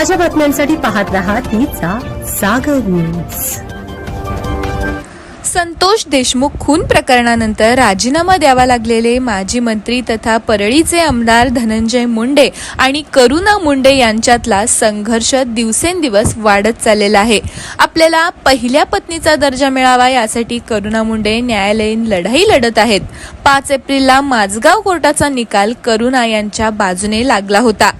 ताज्या बातम्यांसाठी पाहत रहा तिचा सागर न्यूज संतोष देशमुख खून प्रकरणानंतर राजीनामा द्यावा लागलेले माजी मंत्री तथा परळीचे आमदार धनंजय मुंडे आणि करुणा मुंडे यांच्यातला संघर्ष दिवसेंदिवस वाढत चाललेला आहे. आपल्याला पहिल्या पत्नीचा दर्जा मिळावा यासाठी करुणा मुंडे न्यायालयीन लढाई लढत आहेत. पाच एप्रिलला माझगाव कोर्टाचा निकाल करुणा यांच्या बाजूने लागला होता.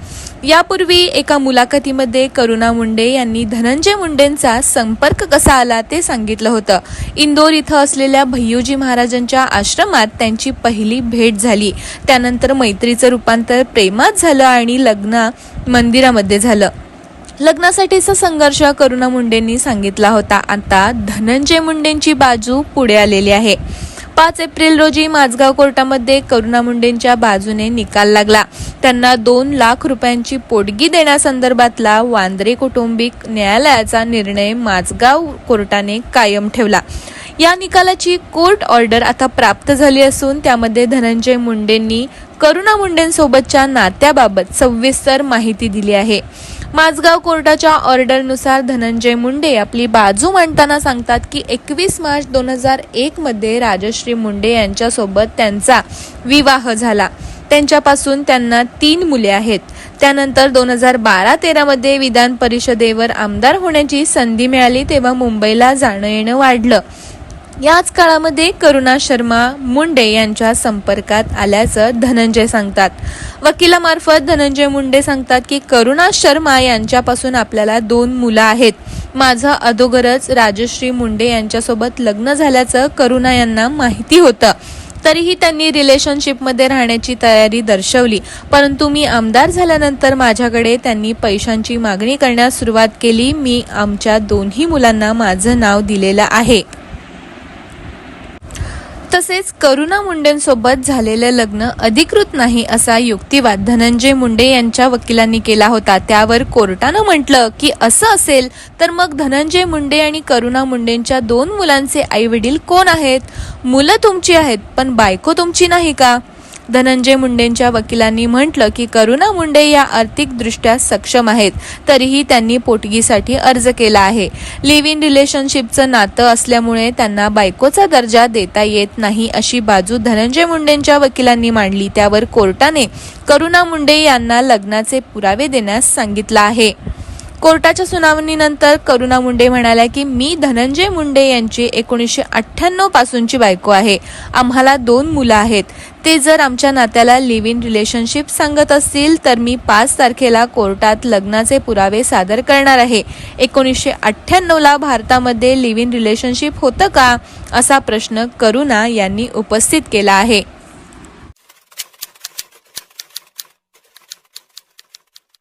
यापूर्वी एका मुलाखतीमध्ये करुणा मुंडे यांनी धनंजय मुंडेंचा संपर्क कसा आला ते सांगितलं होतं. इंदोर इथं असलेल्या भय्यूजी महाराजांच्या आश्रमात त्यांची पहिली भेट झाली. त्यानंतर मैत्रीचं रूपांतर प्रेमात झालं आणि लग्न मंदिरामध्ये झालं. लग्नासाठीचा संघर्ष करुणा मुंडेंनी सांगितला होता. आता धनंजय मुंडेंची बाजू पुढे आलेली आहे. पाच एप्रिल रोजी माझगाव कोर्टामध्ये करुणा मुंडेंच्या बाजूने निकाल लागला. त्यांना दोन लाख रुपयांची पोटगी देण्यासंदर्भातला वांद्रे कौटुंबिक न्यायालयाचा निर्णय माझगाव कोर्टाने कायम ठेवला. या निकालाची कोर्ट ऑर्डर आता प्राप्त झाली असून त्यामध्ये धनंजय मुंडेंनी करुणा मुंडेंसोबतच्या नात्याबाबत सविस्तर माहिती दिली आहे. माझगाव कोर्टाच्या ऑर्डरनुसार धनंजय मुंडे आपली बाजू मांडताना सांगतात की एकवीस मार्च दोन हजार एकमध्ये राजश्री मुंडे यांच्यासोबत त्यांचा विवाह झाला. त्यांच्यापासून त्यांना तीन मुले आहेत. त्यानंतर दोन हजार बारा तेरामध्ये विधान परिषदेवर आमदार होण्याची संधी मिळाली तेव्हा मुंबईला जाणं येणं वाढलं. याच काळामध्ये करुणा शर्मा मुंडे यांच्या संपर्कात आल्याचं धनंजय सांगतात. वकिलामार्फत धनंजय मुंडे सांगतात की करुणा शर्मा यांच्यापासून आपल्याला दोन मुलं आहेत. माझं अगोदरच राजश्री मुंडे यांच्यासोबत लग्न झाल्याचं करुणा यांना माहिती होतं. तरीही त्यांनी रिलेशनशिपमध्ये राहण्याची तयारी दर्शवली. परंतु मी आमदार झाल्यानंतर माझ्याकडे त्यांनी पैशांची मागणी करण्यास सुरुवात केली. मी आमच्या दोन्ही मुलांना माझं नाव दिलेलं आहे. तसेच करुणा मुंडेंसोबत झालेलं लग्न अधिकृत नाही असा युक्तिवाद धनंजय मुंडे यांच्या वकिलांनी केला होता. त्यावर कोर्टानं म्हटलं की असं असेल तर मग धनंजय मुंडे आणि करुणा मुंडेंच्या दोन मुलांचे आई वडील कोण आहेत? मुलं तुमची आहेत पण बायको तुमची नाही का? धनंजय मुंडेंच्या वकिलांनी म्हटलं की करुणा मुंडे या आर्थिकदृष्ट्या सक्षम आहेत तरीही त्यांनी पोटगीसाठी अर्ज केला आहे. लिव्ह इन रिलेशनशिपचं नातं असल्यामुळे त्यांना बायकोचा दर्जा देता येत नाही अशी बाजू धनंजय मुंडेंच्या वकिलांनी मांडली. त्यावर कोर्टाने करुणा मुंडे यांना लग्नाचे पुरावे देण्यास सांगितलं आहे. कोर्टाच्या सुनावणीनंतर करुणा मुंडे म्हणाल्या की मी धनंजय मुंडे यांची एकोणीसशे अठ्ठ्याण्णव पासूनची बायको आहे. आम्हाला दोन मुलं आहेत. ते जर आमच्या नात्याला लिव्ह इन रिलेशनशिप सांगत असतील तर मी पाच तारखेला कोर्टात लग्नाचे पुरावे सादर करणार आहे. एकोणीसशे अठ्ठ्याण्णवला भारतामध्ये लिव्ह इन रिलेशनशिप होतं का? असा प्रश्न करुणा यांनी उपस्थित केला आहे.